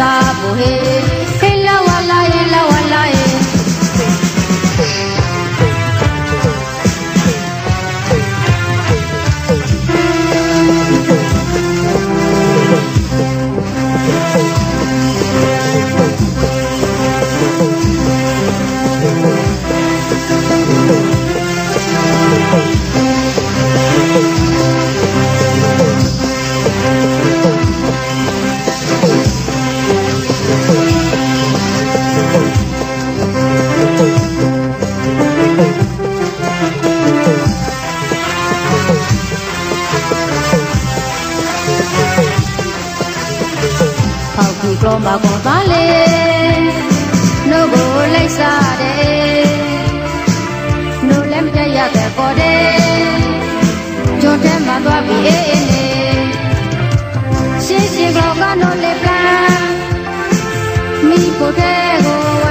နာစာဘူဟေဟေလာဝလာယေလာ ဝလာယေဖောက်ပြီးကလောမကွန်ပါလေနှုတ်ကိုလိုက်စားတယ်နှုတ်လည်းမတည့်ရတဲ့ပေါ်တယ်ကျွန်းထဲမှာသွားပြီးအေးအေးနေရှင်းရှင်းကလောကနှုတ်လေးပလန်မိကိုတဲ့ကို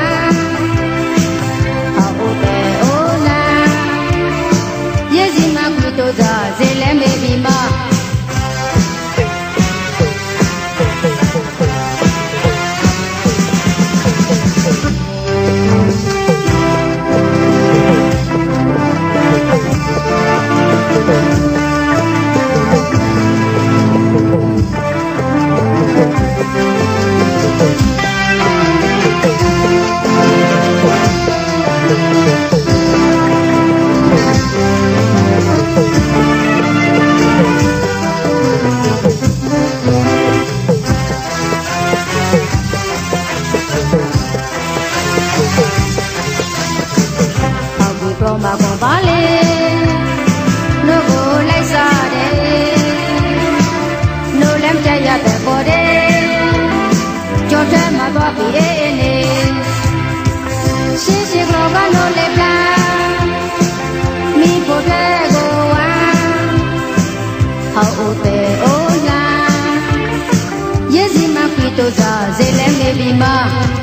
တို့စားစေလဲနေပြီမှာ